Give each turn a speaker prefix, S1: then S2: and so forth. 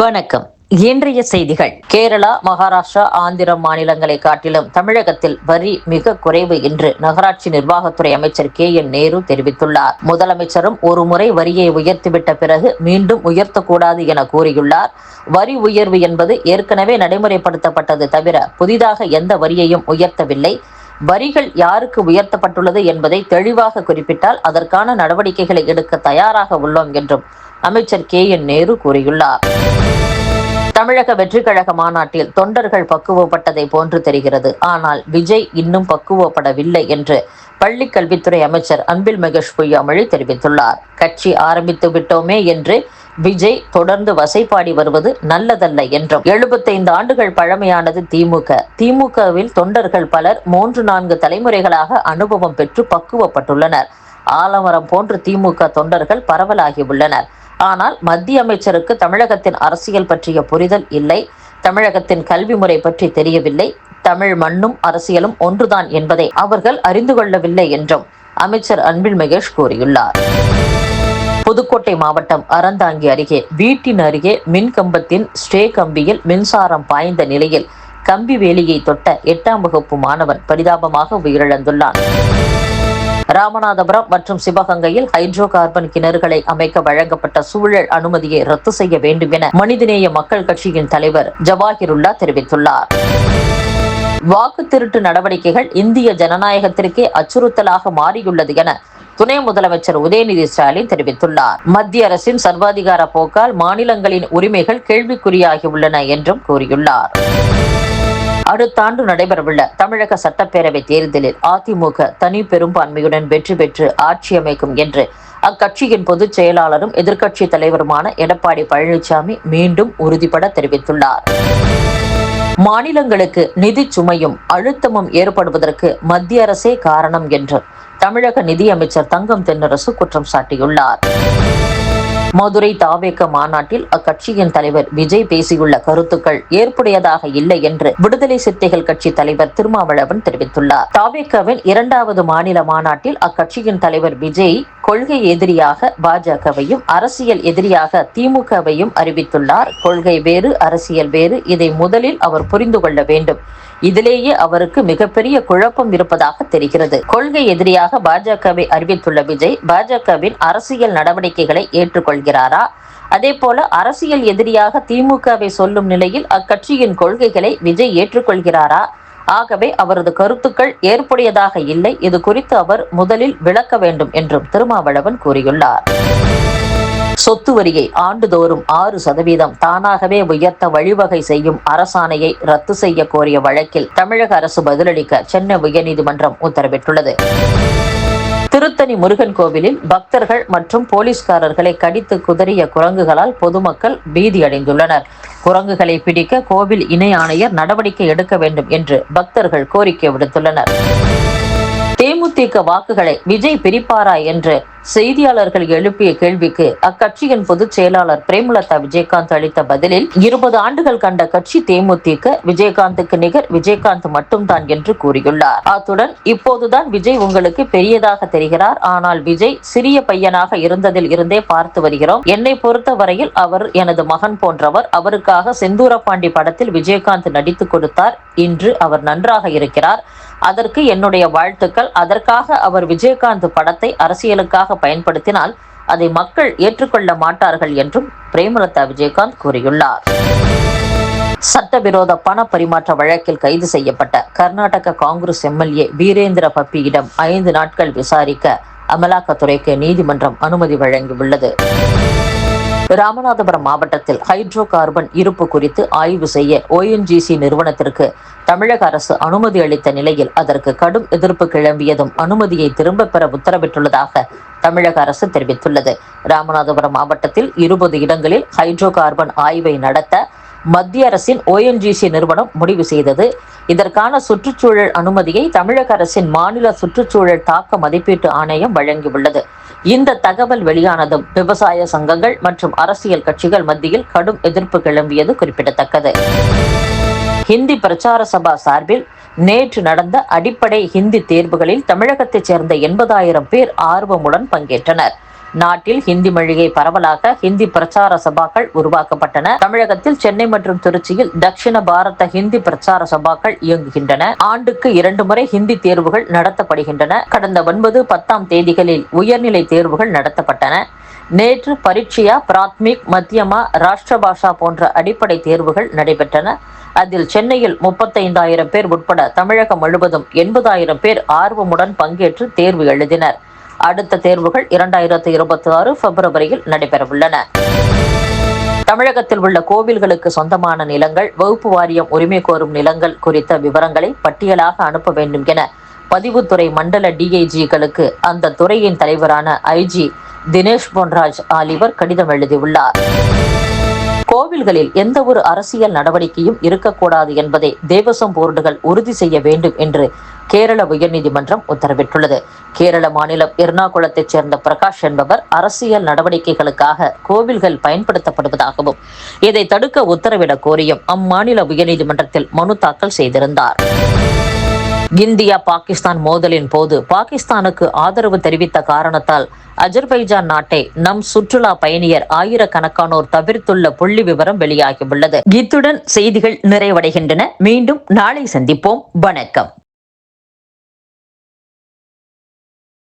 S1: வணக்கம். இன்றைய செய்திகள். கேரளா மகாராஷ்டிரா ஆந்திர மாநிலங்களை காட்டிலும் தமிழகத்தில் வரி மிக குறைவு என்று நகராட்சி நிர்வாகத்துறை அமைச்சர் கே என் நேரு தெரிவித்துள்ளார். முதலமைச்சரும் ஒருமுறை வரியை உயர்த்திவிட்ட பிறகு மீண்டும் உயர்த்தக்கூடாது என கூறியுள்ளார். வரி உயர்வு என்பது ஏற்கனவே நடைமுறைப்படுத்தப்பட்டது தவிர புதிதாக எந்த வரியையும் உயர்த்தவில்லை. வரிகள் யாருக்கு உயர்த்தப்பட்டுள்ளது என்பதை தெளிவாக குறிப்பிட்டால் அதற்கான நடவடிக்கைகளை எடுக்க தயாராக உள்ளோம் என்றும் அமைச்சர் கே என் நேரு கூறியுள்ளார். தமிழக வெற்றிக் கழக மாநாட்டில் தொண்டர்கள் பக்குவப்பட்டதை போன்று தெரிகிறது. ஆனால் விஜய் இன்னும் பக்குவப்படவில்லை என்று பள்ளி கல்வித்துறை அமைச்சர் அன்பில் மகேஷ் பொய்யாமொழி தெரிவித்துள்ளார். கட்சி ஆரம்பித்து விட்டோமே என்று விஜய் தொடர்ந்து வசைப்பாடி வருவது நல்லதல்ல என்றும். எழுபத்தைந்து ஆண்டுகள் பழமையானது திமுக. திமுகவில் தொண்டர்கள் பலர் மூன்று நான்கு தலைமுறைகளாக அனுபவம் பெற்று பக்குவப்பட்டுள்ளனர். ஆலமரம் போன்று திமுக தொண்டர்கள் பரவலாகி உள்ளனர். ஆனால் மத்திய அமைச்சருக்கு தமிழகத்தின் அரசியல் பற்றிய புரிதல் இல்லை. தமிழகத்தின் கல்வி முறை பற்றி தெரியவில்லை. தமிழ் மண்ணும் அரசியலும் ஒன்றுதான் என்பதை அவர்கள் அறிந்து கொள்ளவில்லை என்றும் அமைச்சர் அன்பில் மகேஷ் கூறியுள்ளார். புதுக்கோட்டை மாவட்டம் அறந்தாங்கி அருகே வீட்டின் அருகே மின் கம்பத்தின் ஸ்டே கம்பியில் மின்சாரம் பாய்ந்த நிலையில் கம்பி வேலியை தொட்ட எட்டாம் வகுப்பு மாணவன் பரிதாபமாக உயிரிழந்துள்ளான். ராமநாதபுரம் மற்றும் சிவகங்கையில் ஹைட்ரோ கார்பன் கிணறுகளை அமைக்க வழங்கப்பட்ட சூழல் அனுமதியை ரத்து செய்ய வேண்டும் என மனிதநேய மக்கள் கட்சியின் தலைவர் ஜவாஹிருல்லா தெரிவித்துள்ளார். வாக்கு திருட்டு நடவடிக்கைகள் இந்திய ஜனநாயகத்திற்கே அச்சுறுத்தலாக மாறியுள்ளது என துணை முதலமைச்சர் உதயநிதி ஸ்டாலின் தெரிவித்துள்ளார். மத்திய அரசின் சர்வாதிகார போக்கால் மாநிலங்களின் உரிமைகள் கேள்விக்குறியாகியுள்ளன என்றும் கூறியுள்ளார். அடுத்த ஆண்டு நடைபெறவுள்ள தமிழக சட்டப்பேரவை தேர்தலில் அதிமுக தனி பெரும்பான்மையுடன் வெற்றி பெற்று ஆட்சி அமைக்கும் என்று அக்கட்சியின் பொதுச் செயலாளரும் எதிர்க்கட்சி தலைவருமான எடப்பாடி பழனிசாமி மீண்டும் உறுதிபட தெரிவித்துள்ளார். மாநிலங்களுக்கு நிதி சுமையும் அழுத்தமும் ஏற்படுவதற்கு மத்திய அரசே காரணம் என்று தமிழக நிதியமைச்சர் தங்கம் தென்னரசு குற்றம் சாட்டியுள்ளார். மதுரை தாவேக்க மாநாட்டில் அக்கட்சியின் தலைவர் விஜய் பேசியுள்ள கருத்துக்கள் ஏற்புடையதாக இல்லை என்று விடுதலை சிறுத்தைகள் கட்சி தலைவர் திருமாவளவன் தெரிவித்துள்ளார். தாவேக்காவின் இரண்டாவது மாநில மாநாட்டில் அக்கட்சியின் தலைவர் விஜய் கொள்கை எதிரியாக பாஜகவையும் அரசியல் எதிரியாக திமுகவையும் அறிவித்துள்ளார். கொள்கை வேறு அரசியல் வேறு. இதை முதலில் அவர் புரிந்து கொள்ள வேண்டும். இதிலேயே அவருக்கு மிகப்பெரிய குழப்பம் இருப்பதாக தெரிகிறது. கொள்கை எதிரியாக பாஜகவை அறிவித்துள்ள விஜய் பாஜகவின் அரசியல் நடவடிக்கைகளை ஏற்றுக்கொள்கிறாரா? அதே போல அரசியல் எதிரியாக திமுகவை சொல்லும் நிலையில் அக்கட்சியின் கொள்கைகளை விஜய் ஏற்றுக்கொள்கிறாரா? ஆகவே அவரது கருத்துக்கள் ஏற்புடையதாக இல்லை. இது குறித்து அவர் முதலில் விளக்க வேண்டும் என்றும் திருமாவளவன் கூறியுள்ளார். சொத்து வரியை ஆண்டுதோறும் ஆறு சதவீதம் தானாகவே உயர்த்த வழிவகை செய்யும் அரசாணையை ரத்து செய்ய கோரிய வழக்கில் தமிழக அரசு பதிலளிக்க சென்னை உயர்நீதிமன்றம் உத்தரவிட்டுள்ளது. திருத்தணி முருகன் கோவிலில் பக்தர்கள் மற்றும் போலீஸ்காரர்களை கடித்து குதறிய குரங்குகளால் பொதுமக்கள் பீதி அடைந்துள்ளனர். குரங்குகளை பிடிக்க கோவில் இணை ஆணையர் நடவடிக்கை எடுக்க வேண்டும் என்று பக்தர்கள் கோரிக்கை விடுத்துள்ளனர். தேமுதிக வாக்குகளை விஜய் பிரிப்பாரா என்று செய்தியாளர்கள் எழுப்பிய கேள்விக்கு அக்கட்சியின் பொதுச் செயலாளர் பிரேமலதா விஜயகாந்த் அளித்த பதிலில் இருபது ஆண்டுகள் கண்ட கட்சி தேமுதிக விஜயகாந்துக்கு நிகர் விஜயகாந்த் மட்டும்தான் என்று கூறியுள்ளார். அத்துடன் இப்போதுதான் விஜய் உங்களுக்கு பெரியதாக தெரிகிறார். ஆனால் விஜய் சிறிய பையனாக இருந்ததில் இருந்தே பார்த்து வருகிறோம். என்னை பொறுத்த வரையில் அவர் எனது மகன் போன்றவர். அவருக்காக செந்தூரபாண்டி படத்தில் விஜயகாந்த் நடித்துக் கொடுத்தார். இன்று அவர் நன்றாக இருக்கிறார். அதற்கு என்னுடைய வாழ்த்துக்கள். அதற்காக அவர் விஜயகாந்த் படத்தை அரசியலுக்காக பயன்படுத்தினால் அதை மக்கள் ஏற்றுக்கொள்ள மாட்டார்கள் என்றும் பிரேமலதா விஜயகாந்த் கூறியுள்ளார். சட்டவிரோத பண பரிமாற்ற வழக்கில் கைது செய்யப்பட்ட கர்நாடக காங்கிரஸ் எம்எல்ஏ வீரேந்திர பப்பியிடம் ஐந்து நாட்கள் விசாரிக்க அமலாக்கத்துறைக்கு நீதிமன்றம் அனுமதி வழங்கியுள்ளது. ராமநாதபுரம் மாவட்டத்தில் ஹைட்ரோ கார்பன் இருப்பு குறித்து ஆய்வு செய்ய ஓஎன்ஜிசி நிறுவனத்திற்கு தமிழக அரசு அனுமதி அளித்த நிலையில் அதற்கு கடும் எதிர்ப்பு கிளம்பியதும் அனுமதியை திரும்பப் பெற உத்தரவிட்டுள்ளதாக தமிழக அரசு தெரிவித்துள்ளது. ராமநாதபுரம் மாவட்டத்தில் இருபது இடங்களில் ஹைட்ரோ கார்பன் ஆய்வை நடத்த மத்திய அரசின் ஓஎன்ஜிசி நிறுவனம் முடிவு செய்தது. இதற்கான சுற்றுச்சூழல் அனுமதியை தமிழக அரசின் மாநில சுற்றுச்சூழல் தாக்க மதிப்பீட்டு ஆணையம் வழங்கியுள்ளது. இந்த தகவல் வெளியானதும் விவசாய சங்கங்கள் மற்றும் அரசியல் கட்சிகள் மத்தியில் கடும் எதிர்ப்பு கிளம்பியது குறிப்பிடத்தக்கது. ஹிந்தி பிரச்சார சபா சார்பில் நேற்று நடந்த அடிப்படை ஹிந்தி தேர்வுகளில் தமிழகத்தைச் சேர்ந்த எண்பதாயிரம் பேர் ஆர்வமுடன் பங்கேற்றனர். நாட்டில் ஹிந்தி மொழியை பரவலாக ஹிந்தி பிரச்சார சபாக்கள் உருவாக்கப்பட்டன. தமிழகத்தில் சென்னை மற்றும் திருச்சியில் தட்சிண பாரத ஹிந்தி பிரச்சார சபாக்கள் இயங்குகின்றன. ஆண்டுக்கு இரண்டு முறை ஹிந்தி தேர்வுகள் நடத்தப்படுகின்றன. கடந்த ஒன்பது பத்தாம் தேதிகளில் உயர்நிலை தேர்வுகள் நடத்தப்பட்டன. நேற்று பரீட்சையா பிராத்மிக் மத்தியமா ராஷ்டிர பாஷா போன்ற அடிப்படை தேர்வுகள் நடைபெற்றன. அதில் சென்னையில் முப்பத்தைந்தாயிரம் பேர் உட்பட தமிழகம் முழுவதும் எண்பதாயிரம் பேர் ஆர்வமுடன் பங்கேற்று தேர்வு எழுதினர். அடுத்த தேர்வுகள் இரண்டாயிரத்து இருபத்தி ஆறு பிப்ரவரியில் நடைபெறவுள்ளன. தமிழகத்தில் உள்ள கோவில்களுக்கு சொந்தமான நிலங்கள் வகுப்பு வாரியம் உரிமை கோரும் நிலங்கள் குறித்த விவரங்களை பட்டியலாக அனுப்ப வேண்டும் என பதிவுத்துறை மண்டல டிஐஜிகளுக்கு அந்த துறையின் தலைவரான ஐஜி தினேஷ் பொன்ராஜ் ஆலிவர் கடிதம் எழுதியுள்ளார். கோவில்களில் எந்த ஒரு அரசியல் நடவடிக்கையும் இருக்கக்கூடாது என்பதை தேவசம் போர்டுகள் உறுதி செய்ய வேண்டும் என்று கேரள உயர்நீதிமன்றம் உத்தரவிட்டுள்ளது. கேரள மாநிலம் எர்ணாகுளத்தைச் சேர்ந்த பிரகாஷ் என்பவர் அரசியல் நடவடிக்கைகளுக்காக கோவில்கள் பயன்படுத்தப்படுவதாகவும் இதை தடுக்க உத்தரவிடக் கோரியும் அம்மாநில உயர்நீதிமன்றத்தில் மனு தாக்கல் செய்திருந்தார். இந்தியா பாகிஸ்தான் மோதலின் போது பாகிஸ்தானுக்கு ஆதரவு தெரிவித்த காரணத்தால் அஜர்பைஜான் நாட்டை நம் சுற்றுலா பயணியர் ஆயிரக்கணக்கானோர் தவிர்த்துள்ள புள்ளி விவரம் வெளியாகியுள்ளது. இத்துடன் செய்திகள் நிறைவடைகின்றன. மீண்டும் நாளை சந்திப்போம். வணக்கம்.